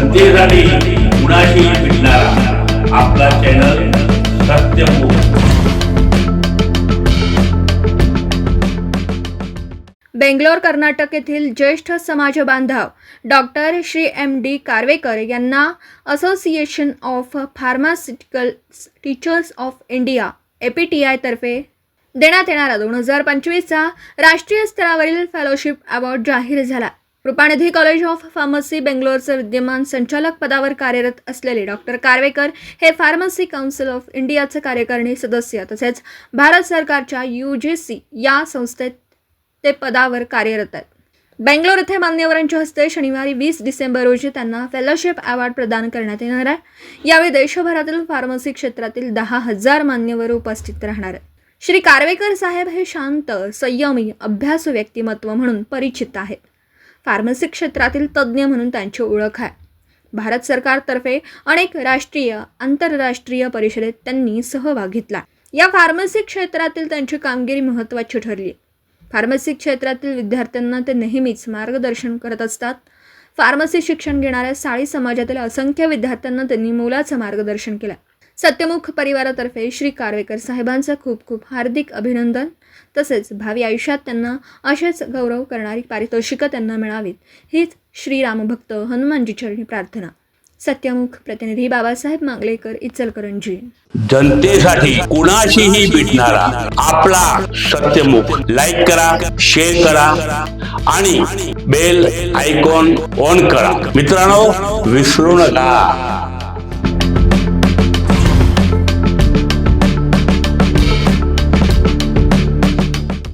जनतेसाठी कुणाशी भेटणारा. आपला चॅनल बेंगलोर कर्नाटक येथील ज्येष्ठ समाज बांधव doctor Shri M D Karvekar यांना association of pharmaceutical teachers of India A P T देण्यात येणारा दोन हजार पंचवीसचा राष्ट्रीय स्तरावरील फेलोशिप अवॉर्ड जाहीर झाला. कृपानिधी कॉलेज ऑफ फार्मसी बेंगलोरचे विद्यमान संचालक पदावर कार्यरत असलेले डॉक्टर कारवेकर हे फार्मसी काउन्सिल ऑफ इंडियाचे कार्यकारिणी सदस्य तसेच भारत सरकारच्या यू जी सी या संस्थेत ते पदावर कार्यरत आहेत. बेंगलोर येथे मान्यवरांच्या हस्ते शनिवारी वीस डिसेंबर रोजी त्यांना फेलोशिप अवॉर्ड प्रदान करण्यात येणार आहे. यावेळी देशभरातील फार्मसी क्षेत्रातील दहा हजार मान्यवर उपस्थित राहणार आहेत. श्री कारवेकर साहेब हे शांत संयमी अभ्यासू व्यक्तिमत्व म्हणून परिचित आहेत. फार्मसी क्षेत्रातील तज्ज्ञ म्हणून त्यांची ओळख आहे. भारत सरकारतर्फे अनेक राष्ट्रीय आंतरराष्ट्रीय परिषदेत त्यांनी सहभाग घेतला. या फार्मसी क्षेत्रातील त्यांची कामगिरी महत्त्वाची ठरली. फार्मसी क्षेत्रातील विद्यार्थ्यांना ते नेहमीच मार्गदर्शन करत असतात. फार्मसी शिक्षण घेणाऱ्या साळी समाजातील असंख्य विद्यार्थ्यांना त्यांनी मोलाचं मार्गदर्शन केलं. सत्यमुख परिवारातर्फे श्री कारवेकर साहेबांचं खूप खूप हार्दिक अभिनंदन. तसेच भावी आयुष्यात त्यांना असेच गौरव करणारी पारितोषिकं त्यांना मिळावीत. हीच श्रीरामभक्त हनुमानजी चरणी प्रार्थना. सत्यमुख प्रतिनिधी बाबासाहेब मांगलेकर इचलकरंजी. जनतेसाठी कुणाशीही भेटणारा आपला सत्यमुख. लाईक करा शेअर करा आणि बेल आयकॉन ऑन करा. मित्रांनो विसरू नका.